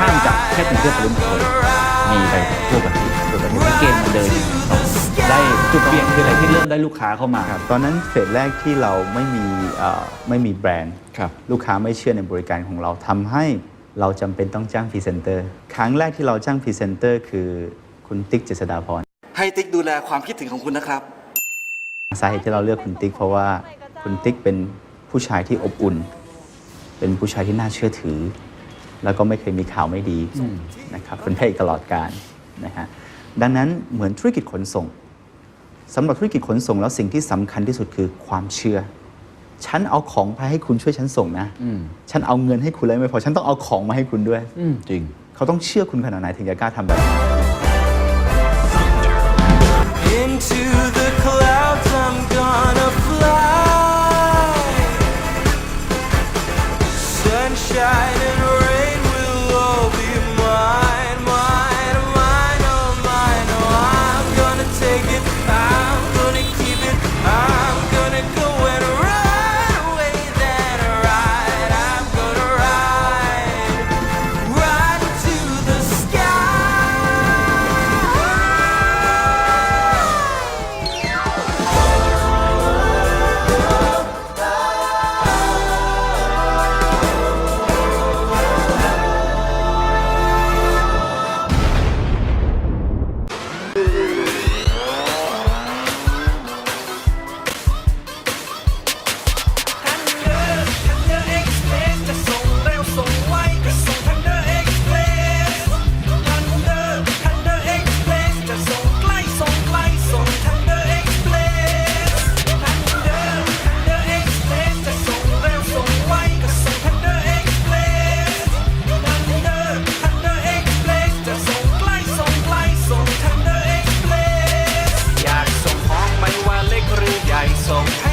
ห้ามจากแค่ถึงเพื่อนคนมีไปทั่วประเทศทั่วประเทศเกมมันเดินได้จุดเปลี่ยนคืออะไรที่เริ่มได้ลูกค้าเข้ามาครับตอนนั้นเฟสแรกที่เราไม่มีไม่มีแบรนด์ ครับ ลูกค้าไม่เชื่อในบริการของเราทำให้ เราจำเป็นต้องจ้างพรีเซนเตอร์ ครั้งแรกที่เราจ้างพรีเซนเตอร์คือคุณติ๊กเจษฎาพร ให้ติ๊กดูแลความคิดถึงของคุณนะครับ สาเหตุที่เราเลือกคุณติ๊กเพราะว่าคุณติ๊กเป็นผู้ชายที่อบอุ่น เป็นผู้ชายที่น่าเชื่อถือ แล้วก็ไม่เคยมีข่าวไม่ดีนะครับเป็นพระเอกตลอดการนะฮะ ดังนั้นเหมือนธุรกิจขนส่งสำหรับธุรกิจขนส่งแล้วสิ่งที่สำคัญที่สุดคือความเชื่อ ฉันเอาของไปให้คุณช่วยฉันส่งนะฉันเอาเงินให้คุณแล้วไม่พอฉันต้องเอาของมาให้คุณด้วยจริง เขาต้องเชื่อคุณขนาดไหนถึงจะกล้าทำแบบนี้ Shining 懂。